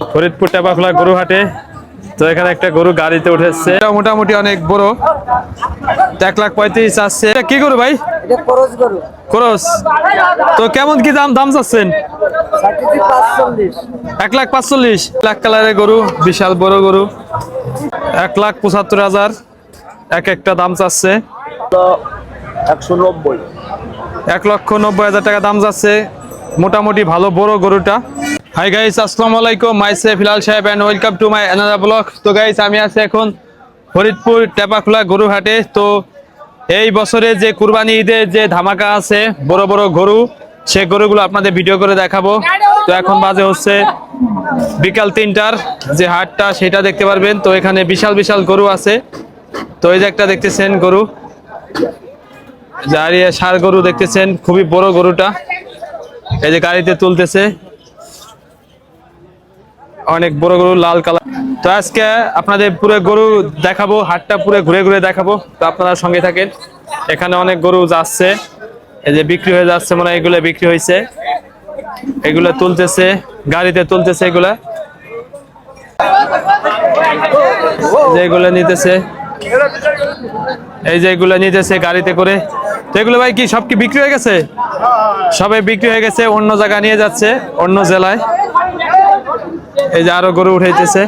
ফরিদপুর টেপাখোলা গরু হাটে তো এখানে একটা গরু গাড়িতে উঠেছে। এটা মোটামুটি অনেক বড়। এক লাখ পঁয়ত্রিশ আসছে এটা কি গরু ভাই? খরচ তো কেমন কি দাম দাম চাচ্ছেন? এক লাখ পাঁচচল্লিশ। লাখ কালারের গরু বিশাল বড় গরু। এক লাখ পঁচাত্তর হাজার। এক একটা দাম চাচ্ছে। একশো নব্বই। এক লক্ষ নব্বই হাজার টাকা দাম যাচ্ছে মোটামুটি ভালো বড় গরুটা। হাই গাইস আসসালামু আলাইকুম myself Hilal Saheb and welcome to my another blog তো গাইস আমি আছি এখন ফরিদপুর টেপাখোলা গরুহাটে তো এই বছরে যে কুরবানি ঈদের যে ধামাকা আছে, বড় বড় গরু, সে গরুগুলো আপনাদের ভিডিও করে দেখাবো। তো এখন বাজে হচ্ছে বিকাল তিনটার যে হাটটা, সেটা দেখতে পারবেন। তো এখানে বিশাল বিশাল গরু আছে। তো এই যে একটা দেখতেছেন গরু। জারিয়া সার গরু দেখতেছেন, খুবই বড় গরুটা। এই যে গাড়িতে তুলতেছে। অনেক বড় গরু, লাল কালার। তো আজকে আপনাদের পুরো গরু দেখাবো, হাটটা পুরো ঘুরে ঘুরে দেখাবো। তো আপনারা সঙ্গে থাকেন। এখানে অনেক গরু যাচ্ছে, এই যে বিক্রি হয়ে যাচ্ছে, মনে এগুলো বিক্রি হয়েছে। এগুলো তুলতেছে, গাড়িতে তুলতেছে এগুলা। যেগুলো নিতেছে, এই যে এগুলো নিতেছে গাড়িতে করে। তো এগুলো ভাই কি, সব কি বিক্রি হয়ে গেছে? সবে বিক্রি হয়ে গেছে, অন্য জায়গা নিয়ে যাচ্ছে, অন্য জেলায়। এই যে আরও গরু উঠাইতেছে।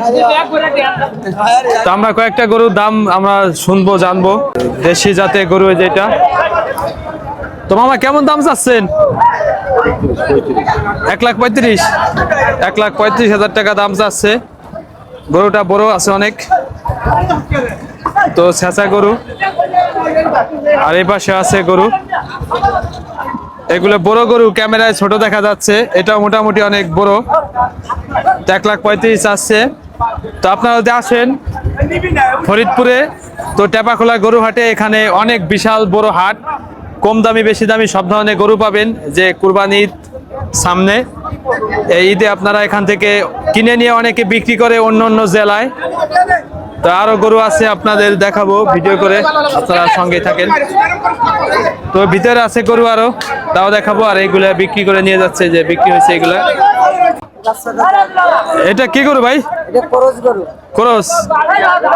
তো আমরা কয়েকটা গরুর দাম আমরা শুনব, জানব। দেশি জাতের গরু এই যেটা তো মামা, কেমন দাম চাচ্ছেন? এক লাখ পঁয়ত্রিশ। এক লাখ পঁয়ত্রিশ হাজার টাকা দাম চাচ্ছে। গরুটা বড় আছে অনেক। তো ছেঁচা গরু। আর এই পাশে আছে গরু। এগুলো বড় গরু, ক্যামেরায় ছোট দেখা যাচ্ছে। এটা মোটামুটি অনেক বড়। তো এক লাখ পঁয়ত্রিশ আসছে তো আপনারা যদি আসেন ফরিদপুরে, তো টেপাখোলা গরু হাটে এখানে অনেক বিশাল বড় হাট। কম দামি, বেশি দামি সব ধরনের গরু পাবেন যে কুরবানি ঈদ সামনে। এই ঈদে আপনারা এখান থেকে কিনে নিয়ে অনেকে বিক্রি করে অন্য অন্য জেলায়। তো আরও গরু আছে আপনাদের দেখাবো ভিডিও করে, আপনারা সঙ্গে থাকেন। তো ভিতরে আছে গরু আরও, তাও দেখাবো। আর এইগুলা বিক্রি করে নিয়ে যাচ্ছে যে বিক্রি হয়েছে এগুলা এটা কি গরু ভাই? খরচ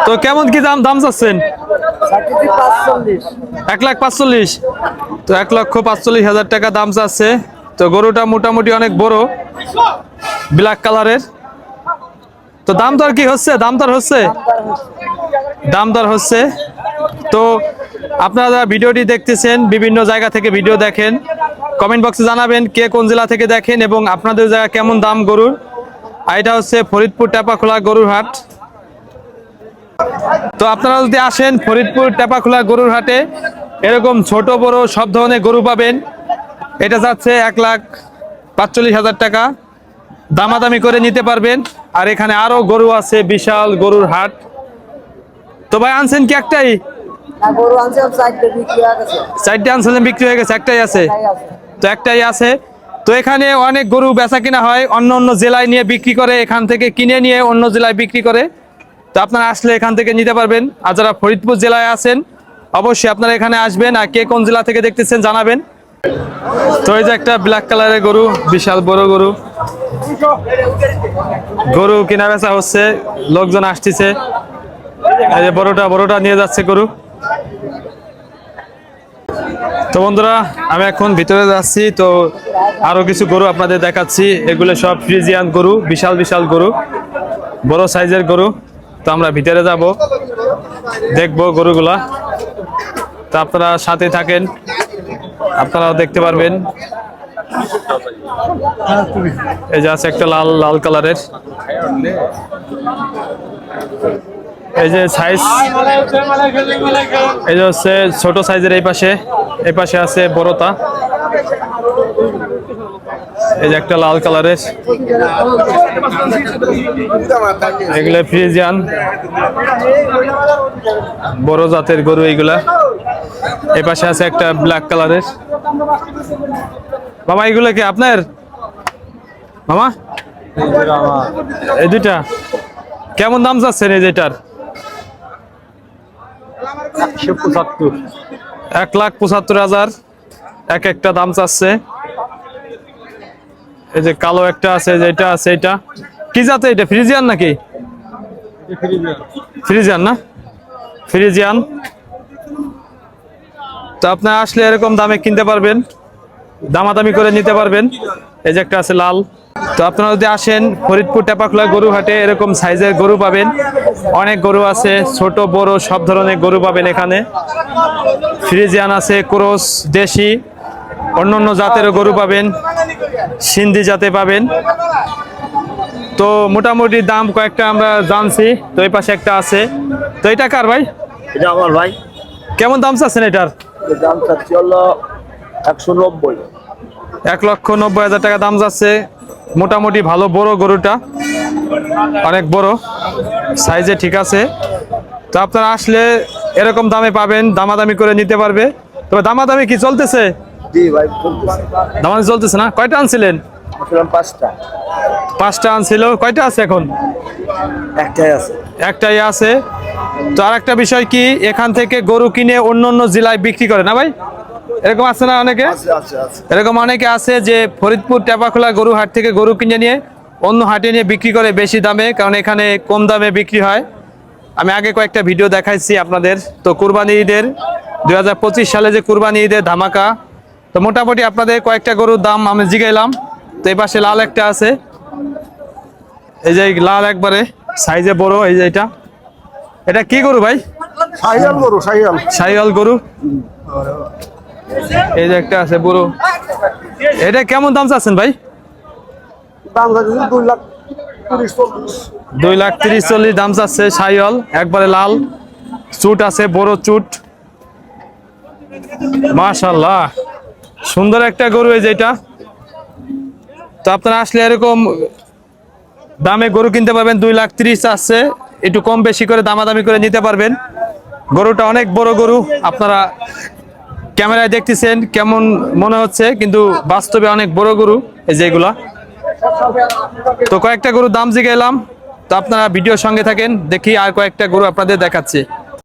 তো কেমন কি দাম দাম চাচ্ছেন? এক লাখ পাঁচচল্লিশ। তো এক লক্ষ পাঁচচল্লিশ হাজার টাকা দাম চাচ্ছে। তো গরুটা মোটামুটি অনেক বড়। ব্ল্যাক কালারের তো দাম দর কি হচ্ছে? দাম দর হচ্ছে। দাম দর হচ্ছে। তো আপনারা যারা ভিডিওটি দেখতেছেন, বিভিন্ন জায়গা থেকে ভিডিও দেখেন কমেন্ট বক্সে জানাবেন কে কোন জেলা থেকে দেখেন এবং আপনাদের জায়গা কেমন দাম গরুর। এটা হচ্ছে ফরিদপুর টেপাখোলা গরুর হাট। তো আপনারা যদি আসেন ফরিদপুর টেপাখোলা গরুর হাটে, এরকম ছোট, বড় সব ধরনের গরু পাবেন। এটা যাচ্ছে এক লাখ পাঁচচল্লিশ হাজার টাকা। দামাদামি করে নিতে পারবেন। আর এখানে আরও গরু আছে, বিশাল গরুর হাট। তো ভাই, আনছেন কি একটাই? চারটে আনছিলেন বিক্রি হয়ে গেছে একটাই আছে। তো একটাই আছে। তো এখানে অনেক গরু বেচা কিনা হয় অন্য অন্য জেলায় নিয়ে বিক্রি করে এখান থেকে কিনে নিয়ে অন্য জেলায় বিক্রি করে। তো আপনারা আসলে এখান থেকে নিতে পারবেন। আর যারা ফরিদপুর জেলায় আছেন অবশ্যই আপনারা এখানে আসবেন। আর কে কোন জেলা থেকে দেখতেছেন জানাবেন। তো এই যে একটা ব্ল্যাক কালারের গরু বিশাল বড় গরু। গরু কেনা বেচা হচ্ছে লোকজন আসতেছে। এই যে বড়টা বড়টা নিয়ে যাচ্ছে গরু। তো বন্ধুরা, আমি এখন ভিতরে যাচ্ছি, তো আরও কিছু গরু আপনাদের দেখাচ্ছি। এগুলো সব ফ্রিজিয়ান গরু, বিশাল বিশাল গরু, বড় সাইজের গরু। তো আমরা ভিতরে যাব, দেখব গরুগুলা। তো আপনারা সাথে থাকেন, আপনারাও দেখতে পারবেন। এই যে আছে একটা লাল লাল কালারের। এই যে সাইজ এই যে হচ্ছে ছোট সাইজের এই পাশে এই পাশে আছে বড়টা এই যে একটা লাল কালারের। এগুলো ফ্রিজিয়ান। বড় জাতের গরু এইগুলা এই পাশে আছে একটা ব্ল্যাক কালারের। মামা, এগুলো কি আপনার? মামা? এই দুইটা। কেমন দাম যাচ্ছেন এই যেটার একশো পঁচাত্তর। এক লাখ পঁচাত্তর হাজার। এক একটা দাম চাচ্ছে। এই যে কালো একটা আছে যেটা আছে, এটা। কি জাতে এটা? ফ্রিজিয়ান নাকি? ফ্রিজিয়ান না? ফ্রিজিয়ান। তো আপনার আসলে এরকম দামে কিনতে পারবেন। দামাদামি করে নিতে পারবেন। এই যে একটা আছে লাল। তো আপনারা যদি আসেন ফরিদপুর টেপাখোলা গরু হাটে এরকম সাইজের গরু পাবেন। অনেক গরু আছে ছোট বড় সব ধরনের গরু পাবেন এখানে। ফ্রিজিয়ান আছে ক্রোস দেশি অন্য অন্য জাতেরও গরু পাবেন সিন্ধি জাতে পাবেন। তো মোটামুটি দাম কয়েকটা আমরা জানছি তো এই পাশে একটা আছে। তো এটা কার ভাই? এটা আমার ভাই। কেমন দাম চাচ্ছেন এটার দাম চাচ্ছি হলো একশো নব্বই। এক লক্ষ নব্বই হাজার টাকা দাম যাচ্ছে। মোটামুটি ভালো বড় গরুটা। অনেক বড়। সাইজে ঠিক আছে। তো আপনারা আসলে এরকম দামে পাবেন দামাদামি করে নিতে পারবে। তবে দামাদামি কি চলতেছে? দামাদামি চলতেছে না? কয়টা আনছিলেন? পাঁচটা। পাঁচটা আনছিল। কয়টা আছে এখন? একটাই আছে। একটাই আছে। তো আর একটা বিষয় কি? এখান থেকে গরু কিনে অন্য অন্য জেলায় বিক্রি করে না ভাই? এরকম আছে না অনেকে? এরকম অনেকে আছে যে ফরিদপুর টেপাখোলা গরু হাট থেকে গরু কিনে নিয়ে অন্য হাটে নিয়ে বিক্রি করে বেশি দামে কারণ এখানে কম দামে বিক্রি হয়। আমি আগে কয়েকটা ভিডিও দেখাইছি আপনাদের। তো কুরবানি ঈদের দু হাজার পঁচিশ সালে যে কুরবানি ঈদের ধামাকা তো মোটামুটি আপনাদের কয়েকটা গরুর দাম আমি জিগাইলাম। তো এই পাশে লাল একটা আছে। এই যে লাল একবারে সাইজে বড় এই যে এটা। এটা কি গরু ভাই? সাইয়াল গরু সাইয়াল। সাইওয়াল গরু। এই যে একটা আছে বুড়ো। এটা কেমন দাম চাচ্ছেন ভাই? দাম চাচ্ছি দুই লাখ তিরিশ চল্লিশ। দুই লাখ তিরিশ চল্লিশ দাম চাচ্ছে সাইওয়াল একবারে লাল। চুট আছে বড় চুট। মাশাল্লাহ সুন্দর একটা গরু এই যেটা তো আপনারা আসলে এরকম দামে গরু কিনতে পারবেন দুই লাখ তিরিশ আছে একটু কম বেশি করে দামাদামি করে নিতে পারবেন। গরুটা অনেক বড় গরু আপনারা ক্যামেরায় দেখতেছেন কেমন মনে হচ্ছে, কিন্তু বাস্তবে অনেক বড় গরু, এই যেগুলা তো কয়েকটা গরুর দাম জিগে এলাম তো আপনারা ভিডিওর সঙ্গে থাকেন, দেখি আর কয়েকটা গরু আপনাদের দেখাচ্ছি।